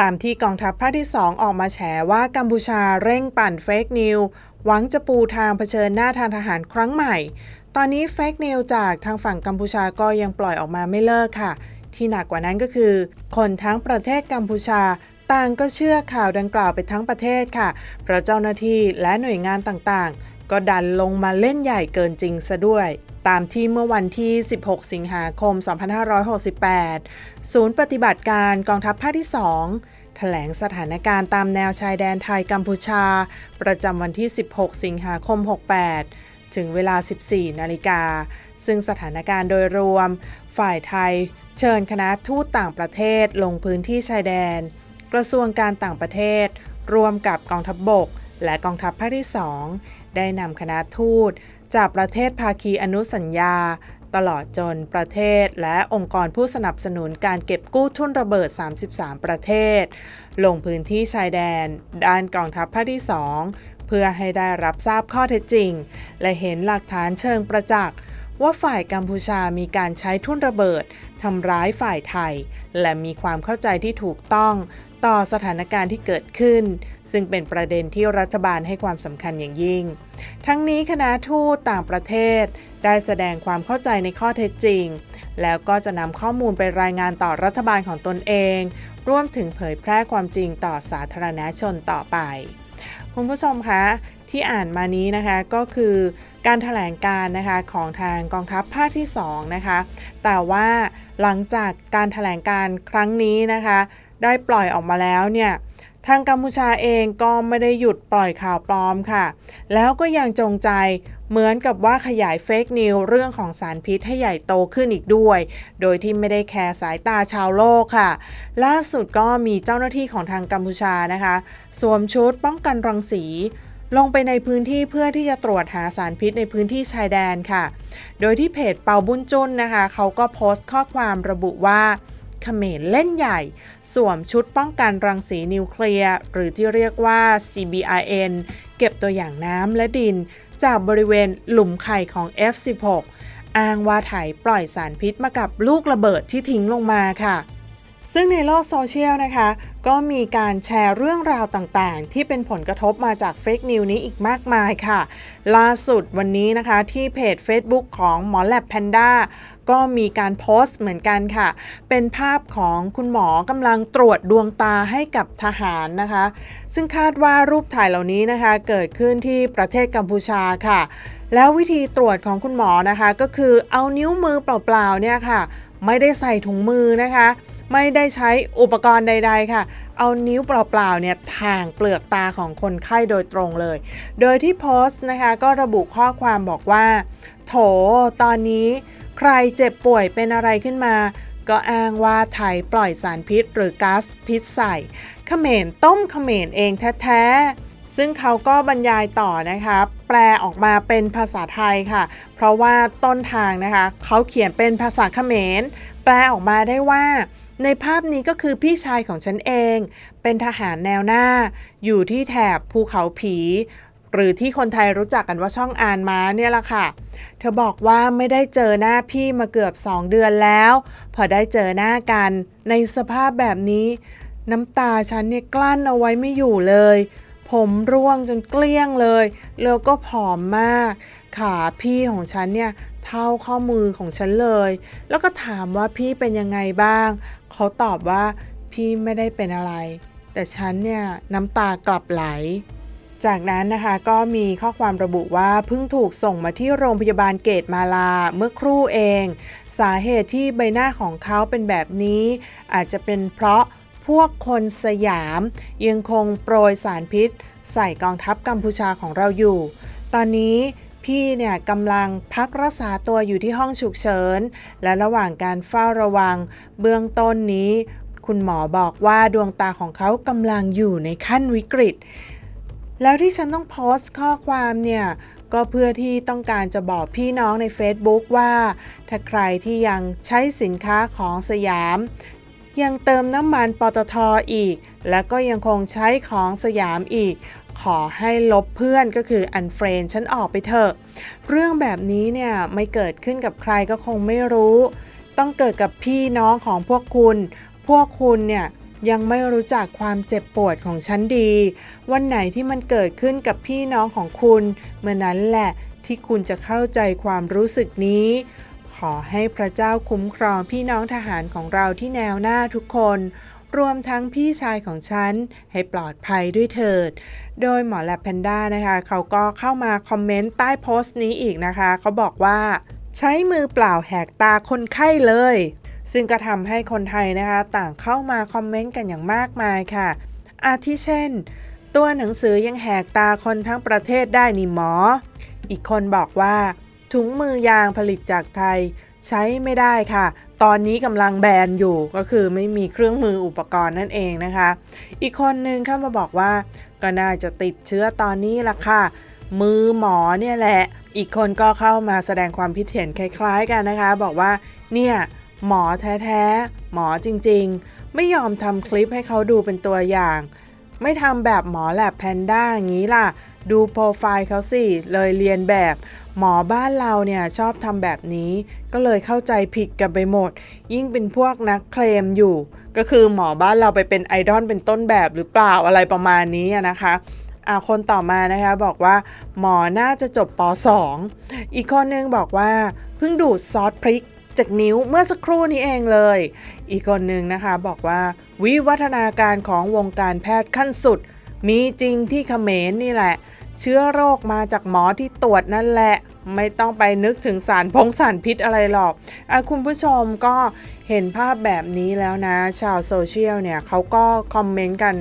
ตามที่กองทัพภาคที่ 2 ออกมาแฉว่ากัมพูชาเร่งปั่นเฟกนิวหวังจะปูทางเผชิญหน้าทางทหารครั้งใหม่ ตอนนี้เฟกนิวจากทางฝั่งกัมพูชาก็ยังปล่อยออกมาไม่เลิกค่ะ ที่หนักกว่านั้นก็คือ คนทั้งประเทศกัมพูชาต่างก็เชื่อข่าวดังกล่าวไปทั้งประเทศค่ะ เพราะเจ้าหน้าที่และหน่วยงานต่างๆ ก็ดันลงมาเล่นใหญ่เกินจริงซะด้วย ตามที่เมื่อวันที่ 16 สิงหาคม 2568 ศูนย์ปฏิบัติการกองทัพภาคที่ 2 แถลงสถานการณ์ตามแนวชายแดนไทยกัมพูชา ประจำวันที่ 16 สิงหาคม 68 ถึงเวลา 14 นาฬิกา ซึ่งสถานการณ์โดยรวม ฝ่ายไทย เชิญคณะทูตต่างประเทศลงพื้นที่ชายแดน กระทรวงการต่างประเทศร่วมกับกองทัพบบก และกองทัพภาคที่ 2 ได้นำคณะทูต จากประเทศภาคีอนุสัญญา ตลอดจนประเทศและองค์กรผู้สนับสนุนการเก็บกู้ทุนระเบิด 33 ประเทศ ลงพื้นที่ชายแดน ด้านกองทัพภาคที่ 2 เพื่อให้ได้รับทราบข้อเท็จจริง และเห็นหลักฐานเชิงประจักษ์ว่าฝ่ายกัมพูชามีการใช้ทุ่นระเบิดทำร้ายฝ่ายไทย และมีความเข้าใจที่ถูกต้อง ต่อสถานการณ์ที่เกิดขึ้น ซึ่งเป็นประเด็นที่รัฐบาลให้ความสำคัญอย่างยิ่ง ทั้งนี้คณะทูตต่างประเทศ ได้แสดงความเข้าใจในข้อเท็จจริง แล้วก็จะนำข้อมูลไปรายงานต่อรัฐบาลของตนเองร่วมถึงเผยแพร่ความจริงต่อสาธารณชนต่อไป คุณผู้ชมคะที่อ่านมานี้นะคะก็คือการถแถลงการนะคะของทางกองทัพภาคที่2นะคะแต่ว่าหลังจากการถแถลงการครั้งนี้นะคะ ได้ปล่อยออกมาแล้วเนี่ยทางกัมพูชาเองก็ไม่ได้หยุดปล่อยข่าวปลอมค่ะ แล้วก็ยังจงใจเหมือนกับว่าขยายเฟกนิวเรื่องของสารพิษให้ใหญ่โตขึ้นอีกด้วย โดยที่ไม่ได้แคร์สายตาชาวโลกค่ะ ล่าสุดก็มีเจ้าหน้าที่ของทางกัมพูชานะคะ สวมชุดป้องกันรังสี ลงไปในพื้นที่เพื่อที่จะตรวจหาสารพิษในพื้นที่ชายแดนค่ะ โดยที่เพจเปาบุญจุนนะคะ เขาก็โพสต์ข้อความระบุว่า เขมรเล่นใหญ่ สวมชุดป้องกันรังสีนิวเคลียร์ หรือที่เรียกว่า CBRN เก็บตัวอย่างน้ำและดิน จากบริเวณหลุมไข่ของ F16 อ้างว่าไถปล่อยสารพิษมากับลูกระเบิดที่ทิ้งลงมาค่ะ ซึ่งในโลกโซเชียลนะคะ ก็มีการแชร์เรื่องราวต่างๆ ที่เป็นผลกระทบมาจากเฟกนิวนี้อีกมากมายค่ะ ล่าสุดวันนี้นะคะที่เพจ Facebook ของหมอแลบแพนด้าก็มีการโพสต์เหมือนกันค่ะ เป็นภาพของคุณหมอกำลังตรวจดวงตาให้กับทหารนะคะ ซึ่งคาดว่ารูปถ่ายเหล่านี้นะคะ เกิดขึ้นที่ประเทศกัมพูชาค่ะ แล้ววิธีตรวจของคุณหมอนะคะ ก็คือเอานิ้วมือเปล่าๆเนี่ยค่ะ ไม่ได้ใส่ถุงมือนะคะ ไม่ได้ใช้อุปกรณ์ใด ๆ ค่ะ เอานิ้วเปล่าๆเนี่ยถ่างเปลือกตาของคนไข้โดยตรงเลย โดยที่โพสต์นะคะก็ระบุข้อความบอกว่า โถ ตอนนี้ใครเจ็บป่วยเป็นอะไรขึ้นมา ก็อ้างว่าไทยปล่อยสารพิษหรือก๊าซพิษใส่เขมรต้มเขมรเองแท้ๆซึ่งเขาก็บรรยายต่อนะคะ แปลออกมาเป็นภาษาไทยค่ะ เพราะว่าต้นทางนะคะ เขาเขียนเป็นภาษาเขมร แปลออกมาได้ว่า ในภาพนี้ก็คือพี่ชายของฉันเอง เป็นทหารแนวหน้า อยู่ที่แถบภูเขาผี หรือที่คนไทยรู้จักกันว่าช่องอานม้าเนี่ยแหละค่ะ เธอบอกว่าไม่ได้เจอหน้าพี่มาเกือบ 2 เดือนแล้ว พอได้เจอหน้ากัน ในสภาพแบบนี้ น้ำตาฉันเนี่ยกลั้นเอาไว้ไม่อยู่เลย ผมร่วงจนเกลี้ยงเลย แล้วก็ผอมมาก ขาพี่ของฉันเนี่ย เท่าข้อมือของฉันเลย แล้วก็ถามว่าพี่เป็นยังไงบ้าง เขาตอบว่าพี่ไม่ได้เป็นอะไร แต่ฉันเนี่ยน้ำตากลับไหล จากนั้นนะคะก็มีข้อความระบุว่าเพิ่งถูกส่งมาที่โรงพยาบาลเกตมาลาเมื่อครู่เอง สาเหตุที่ใบหน้าของเขาเป็นแบบนี้ อาจจะเป็นเพราะพวกคนสยามยังคงโปรยสารพิษ ใส่กองทัพกัมพูชาของเราอยู่ ตอนนี้ พี่เนี่ยกำลังพักรักษาตัวอยู่ที่ห้องฉุกเฉิน และระหว่างการเฝ้าระวัง เบื้องต้นนี้ คุณหมอบอกว่าดวงตาของเขากำลังอยู่ในขั้นวิกฤต แล้วที่ฉันต้องโพสต์ข้อความเนี่ยก็เพื่อที่ต้องการจะบอกพี่น้องใน Facebook ว่า ถ้าใครที่ยังใช้สินค้าของสยาม ยังเติมน้ำมันปตทอีก แล้วก็ยังคงใช้ของสยามอีก ขอให้ลบเพื่อนก็คืออันเฟรนฉันออกไปเถอะ เรื่องแบบนี้เนี่ยไม่เกิดขึ้นกับใครก็คงไม่รู้ ต้องเกิดกับพี่น้องของพวกคุณ พวกคุณเนี่ยยังไม่รู้จักความเจ็บปวดของฉันดี วันไหนที่มันเกิดขึ้นกับพี่น้องของคุณ เมื่อนั้นแหละที่คุณจะเข้าใจความรู้สึกนี้ ขอให้พระเจ้าคุ้มครองพี่น้องทหารของเราที่แนวหน้าทุกคน รวมทั้งพี่ชายของฉันให้ปลอดภัยด้วยเถิด โดยหมอแลบแพนด้านะคะเขาก็เข้ามาคอมเมนต์ใต้โพสต์นี้อีกนะคะ เขาบอกว่า ใช้มือเปล่าแหกตาคนไข้เลย ซึ่งก็ทำให้คนไทยนะคะ ต่างเข้ามาคอมเมนต์กันอย่างมากมายค่ะ อาทิเช่น ตัวหนังสือยังแหกตาคนทั้งประเทศได้นี่หมอ อีกคนบอกว่า ถุงมือยางผลิตจากไทย ใช้ไม่ได้ค่ะ ตอนนี้กำลังแบนอยู่ก็คือไม่มีเครื่องมืออุปกรณ์นั่นเองนะคะ อีกคนนึงเข้ามาบอกว่า ก็น่าจะติดเชื้อตอนนี้ละค่ะ มือหมอเนี่ยแหละ อีกคนก็เข้ามาแสดงความคิดเห็นคล้าย ๆกันนะคะ บอกว่าเนี่ยหมอแท้ๆ หมอจริงๆ ไม่ยอมทำคลิปให้เขาดูเป็นตัวอย่าง ไม่ทำแบบหมอแลบแพนด้าอย่างนี้ล่ะ ดูโปรไฟล์เขาสิ เลยเรียนแบบ หมอบ้านเราเนี่ยชอบทำแบบนี้ ก็เลยเข้าใจผิดกันไปหมด ยิ่งเป็นพวกนักเคลมอยู่ ก็คือหมอบ้านเราไปเป็นไอดอลเป็นต้นแบบหรือเปล่าอะไรประมาณนี้นะคะอ่าคนต่อมานะคะบอกว่า หมอน่าจะจบป .2 อีกคนนึงบอกว่า เพิ่งดูดซอสพริกจากนิ้วเมื่อสักครู่นี้เองเลย อีกคนนึงนะคะบอกว่า วิวัฒนาการของวงการแพทย์ขั้นสุด มีจริงที่เขมรนี่แหละ เชื้อโรคมาจากหมอที่ตรวจนั่นแหละ ไม่ต้องไปนึกถึงสารพงสารพิษอะไรหรอกอคุณผู้ชมก็เห็นภาพแบบนี้แล้วนะ ชาวโซเชียลเนี่ยเขาก็คอมเมนต์กัน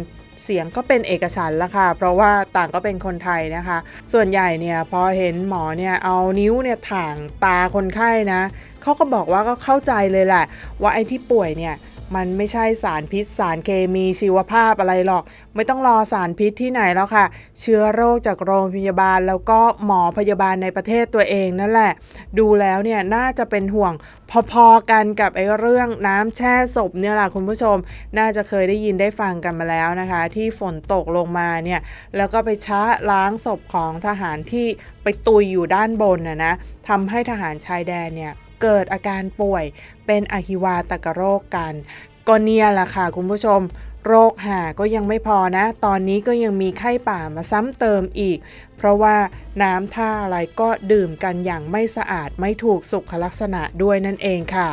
เสียงก็เป็นเอกฉันละค่ะ เพราะว่าต่างก็เป็นคนไทยนะคะ ส่วนใหญ่เนี่ยพอเห็นหมอเนี่ยเอานิ้วเนี่ยถ่างตาคนไข้นะเขาก็บอกว่าก็เข้าใจเลยแหละ ว่าไอ้ที่ป่วยเนี่ย มันไม่ใช่สารพิษสารเคมีชีวภาพอะไรหรอก ไม่ต้องรอสารพิษที่ไหนแล้วค่ะ เชื้อโรคจากโรงพยาบาลแล้วก็หมอพยาบาลในประเทศตัวเองนั่นแหละ ดูแล้วเนี่ยน่าจะเป็นห่วงพอๆกันกับไอ้เรื่องน้ำแช่ศพเนี่ยแหละคุณผู้ชม น่าจะเคยได้ยินได้ฟังกันมาแล้วนะคะ ที่ฝนตกลงมาเนี่ยแล้วก็ไปช้าล้างศพของทหารที่ไปตุยอยู่ด้านบนนะนะทำให้ทหารชายแดนเนี่ย เกิดอาการป่วยเป็นอหิวาตกโรคกันก็เนี่ยแหละค่ะคุณผู้ชม โรคหาก็ยังไม่พอนะ ตอนนี้ก็ยังมีไข้ป่ามาซ้ำเติมอีก เพราะว่าน้ำท่าอะไรก็ดื่มกันอย่างไม่สะอาดไม่ถูกสุขลักษณะด้วยนั่นเองค่ะ